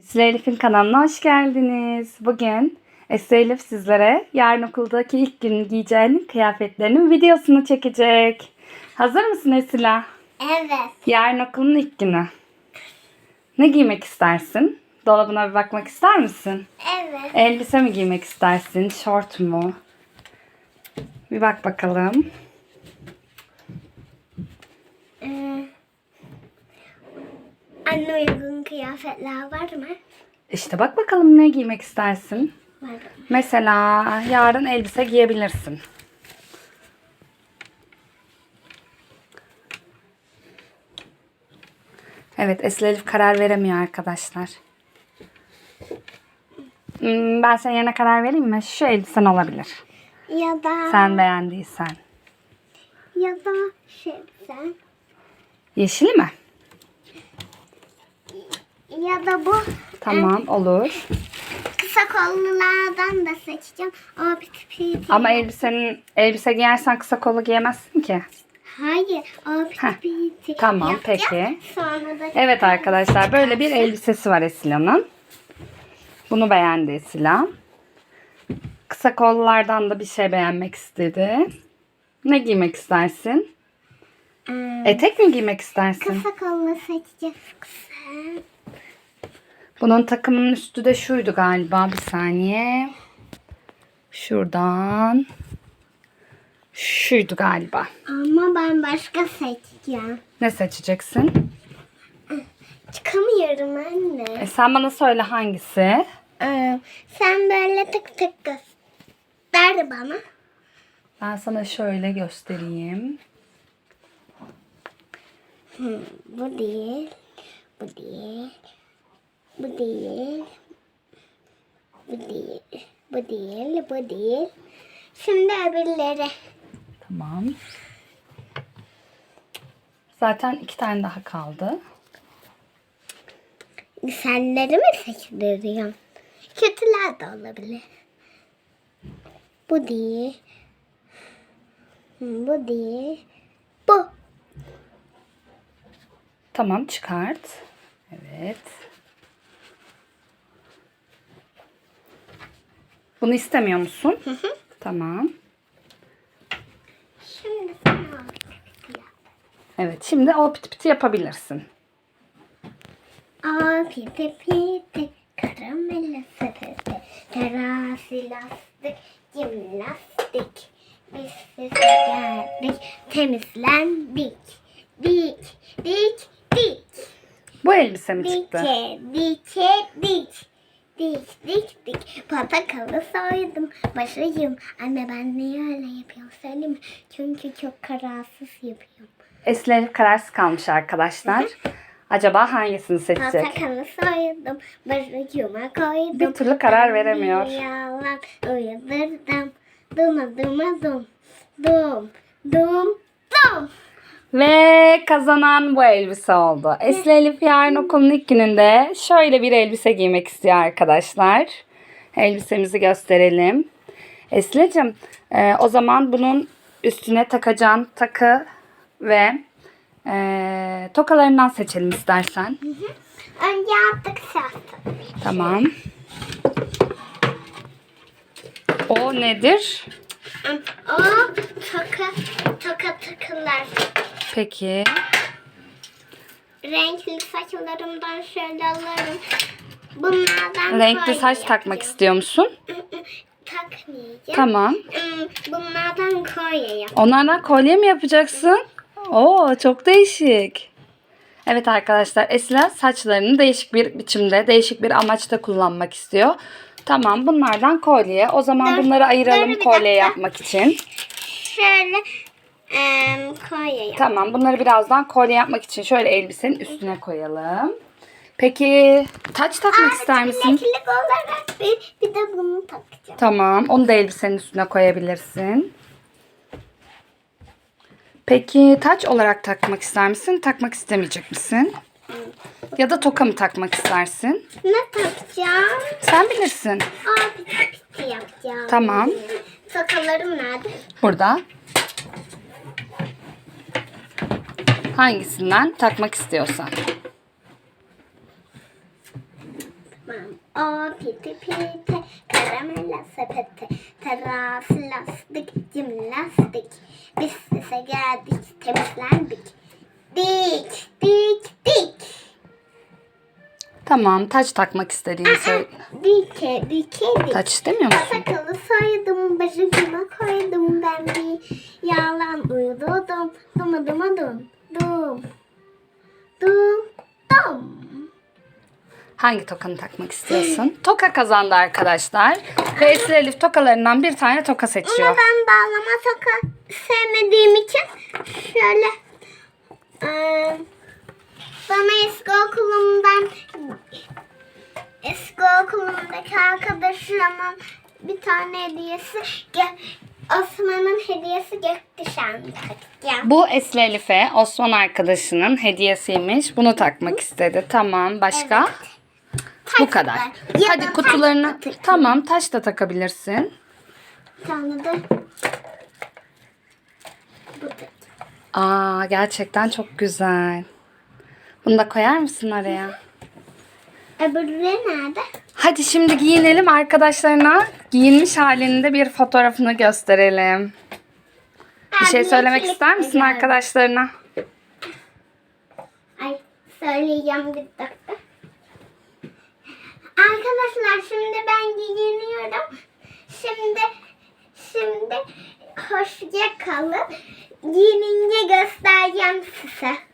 Esra Elif'in kanalına hoş geldiniz. Bugün Esra Elif sizlere yarın okuldaki ilk gün giyeceğinin kıyafetlerinin videosunu çekecek. Hazır mısın Esra? Evet. Yarın okulun ilk günü. Ne giymek istersin? Dolabına bir bakmak ister misin? Evet. Elbise mi giymek istersin? Şort mu? Bir bak bakalım. Ee, anne uygun kıyafetler var mı? İşte bak bakalım ne giymek istersin? Var. Mesela yarın elbise giyebilirsin. Evet Esra Elif karar veremiyor arkadaşlar. Hmm, Ben senin yerine karar vereyim mi? Şu elbisen olabilir. Ya da Sen beğendiysen. ya da şey sen Yeşili mi? Ya da bu Tamam olur. kısa kollulardan da seçeceğim. Ama piti piti. Ama elbisenin elbise giyersen kısa kollu giyemezsin ki. Hayır. O piti Heh, piti. tamam, yapacağım. peki. Sonra da Evet arkadaşlar böyle bir elbisesi var Esila'nın. Bunu beğendi Esila. Kısa kollardan da bir şey beğenmek istedi. Ne giymek istersin? Ee, Etek mi giymek istersin? kısa kollu seçeceğiz. Kısa. Bunun takımının üstü de şuydu galiba. Bir saniye. Şuradan. Şuydu galiba. Ama ben başka seçeceğim. Ne seçeceksin? Çıkamıyorum anne. E sen bana söyle hangisi? Ee, sen böyle tık tık göster bana. Ben sana şöyle göstereyim. Bu değil. Bu değil. Bu değil. Bu değil. Bu değil. Bu değil. Şimdi öbürleri. Tamam. Zaten iki tane daha kaldı. Senleri mi seçtiriyorum? Kötüler de olabilir. Bu değil. Bu değil. Bu. Tamam çıkart. Evet. Bunu istemiyor musun? Hı hı. Tamam. Şimdi sana. Evet şimdi o piti piti yapabilirsin. Aa piti piti karamel sepeti terasi lastik jimnastik biz size geldik temizlendik dik dik dik Bu elbise mi çıktı? dike dike dik dik dik dik portakalı soydum başıyım anne ben niye öyle yapıyorum söyleyeyim mi çünkü çok kararsız yapıyorum Elif kararsız kalmış arkadaşlar. Acaba hangisini seçecek? Portakalı soydum, başucuma koydum. Bir türlü karar veremiyor. Yalan uyudurdum. Duma duma dum. Dum. Dum. Dum. Ve kazanan bu elbise oldu. Esra Elif yarın okulun ilk gününde şöyle bir elbise giymek istiyor arkadaşlar. Elbisemizi gösterelim. Esra'cığım e, o zaman bunun üstüne takacağın takı ve e, tokalarından seçelim istersen. Önce attık sattım. Tamam. O nedir? O toka, toka takılar. Peki. Renkli saçlarımdan şöyle alırım. Bunlardan Renkli saç takmak yapacağım. istiyor musun? Takmayacağım. Tamam. Bunlardan kolye yap. Onlardan kolye mi yapacaksın? Oo çok değişik. Evet arkadaşlar Esra saçlarını değişik bir biçimde, değişik bir amaçta kullanmak istiyor. Tamam bunlardan kolye. O zaman Dur, bunları ayıralım dur bir kolye dakika. yapmak için. Şöyle em, kolye yap. Tamam bunları birazdan kolye yapmak için şöyle elbisenin üstüne koyalım. Peki taç takmak ister misin? Bileklik olarak bir, bir de bunu takacağım. Tamam onu da elbisenin üstüne koyabilirsin. Peki taç olarak takmak ister misin? Takmak istemeyecek misin? Ya da toka mı takmak istersin? Ne takacağım? Sen bilirsin. Aa piti piti yapacağım. Tamam. Tokalarım nerede? Burada. Hangisinden takmak istiyorsan. O piti piti, karamela sepeti, teras lastik, cimnastik. Biz size geldik, temizlendik. Dik, dik, dik. Tamam taç takmak istediğini söyle. Dike, dike, dik. Taç istemiyor musun? Sakalı soydum, başucuma koydum. Ben bir yalan uydurdum. Duma duma dum, dum. Dum, Hangi tokanı takmak istiyorsun? Toka kazandı arkadaşlar. Ve Esra Elif tokalarından bir tane toka Ama seçiyor. ben bağlama toka sevmediğim için şöyle bana eski okulumdan eski okulumdaki arkadaşımın bir tane hediyesi Osman'ın hediyesi gökkuşağını takacağım. Bu Esra Elif'e Osman arkadaşının hediyesiymiş. Bunu takmak istedi. Tamam. Başka? Taş Bu kadar. da- ya da Hadi taş kutularını. da takayım. Tamam taş da takabilirsin. Bir tane de bu da. Aa gerçekten çok güzel. Bunu da koyar mısın araya? Öbürleri nerede? Hadi şimdi giyinelim arkadaşlarına. Giyinmiş halinde bir fotoğrafını gösterelim. Bir şey söylemek ister misin arkadaşlarına? Ay söyleyeceğim bir dakika. Arkadaşlar şimdi ben giyiniyorum. Şimdi şimdi hoşça kalın. Giyinince göstereceğim size.